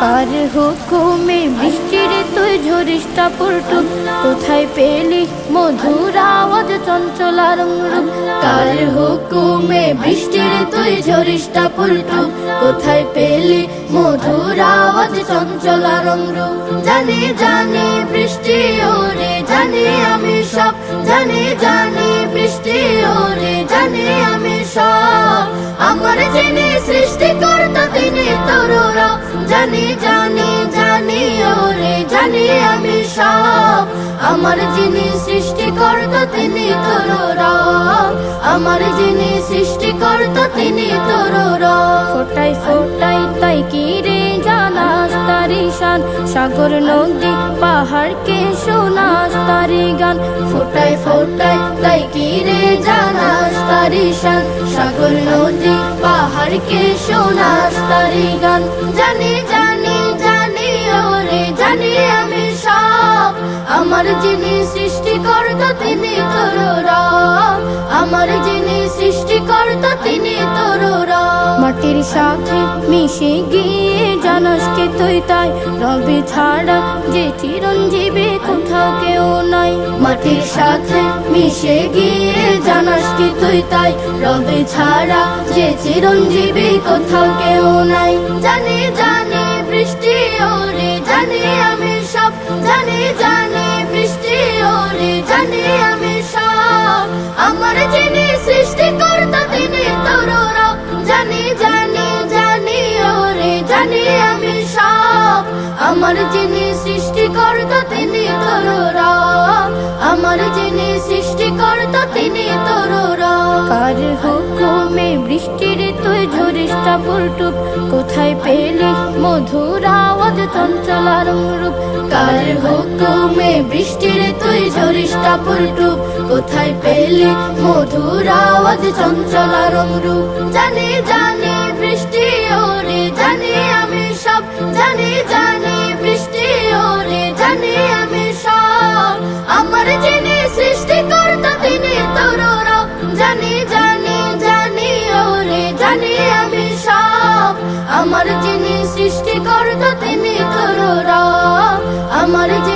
কার হুকুমে বৃষ্টির তুই ঝরিস টাপুরটু কোথায় পেলি মধুর আওয়াজ চঞ্চলা রূপ কার হুকুমে বৃষ্টির তুই ঝরিস টাপুরটু কোথায় পেলি মধুর আওয়াজ চঞ্চলা রূপ জানি জানি বৃষ্টি ওরে জানি আমি সব। জানি জানি যিনি সৃষ্টিকর্তা তিনি তরুরা জানি জানি জানি, ওরে, জানি আমি সব। আমার যিনি সৃষ্টিকর্তা তিনি তরুরা আমার যিনি সৃষ্টিকর্তা তিনি তরুরা ফোটাই ফোটাই, তাই কি রে জানাস তারি শান? সাগর নদী পাহাড়কে শোনাস তারি গান? ফোটাই ফোটাই, তাই কি রে জানাস তারি শান? সাগর নদী তারি গান, জানি জানি জানি, ওরে জানি আমি সব। আমার যিনি সৃষ্টিকর্তা, তিনি তরুরা আমার যিনি সৃষ্টিকর্তা, তিনি তরুরা মাটির সাথে মিশে গিয়ে জানাস কে তুই তাই? রবি ছাড়া যে চিরঞ্জীবী কোথাও কেউ নাই। মাটির সাথে মিশে গিয়ে জানাস কি তুই তাই? রবি ছাড়া যে চিরঞ্জীবী কোথাও কেউ নাই। জানি জানি বৃষ্টি ওরে, জানি আমি সব। জানি জানি বৃষ্টি ওরে, জানি আমি সব। আমার যিনি সৃষ্টিকর্তা, তিনি তরুরা জানি জানি জানি ওরে, জানি আমার যিনি সৃষ্টিকর্তা, তিনি তরুরা। আমার যিনি সৃষ্টিকর্তা, তিনি তরুরা। কার হুকুমে বৃষ্টির তুই ঝরিস টাপুরটুপ কোথায় পেলি মধুর আওয়াজ চঞ্চলার রূপ কার হুকুমে বৃষ্টির তুই ঝরিস টাপুরটুপ কোথায় পেলি মধুর আওয়াজ চঞ্চলার রূপ সৃষ্টি করতো তিনি তোর আমার যে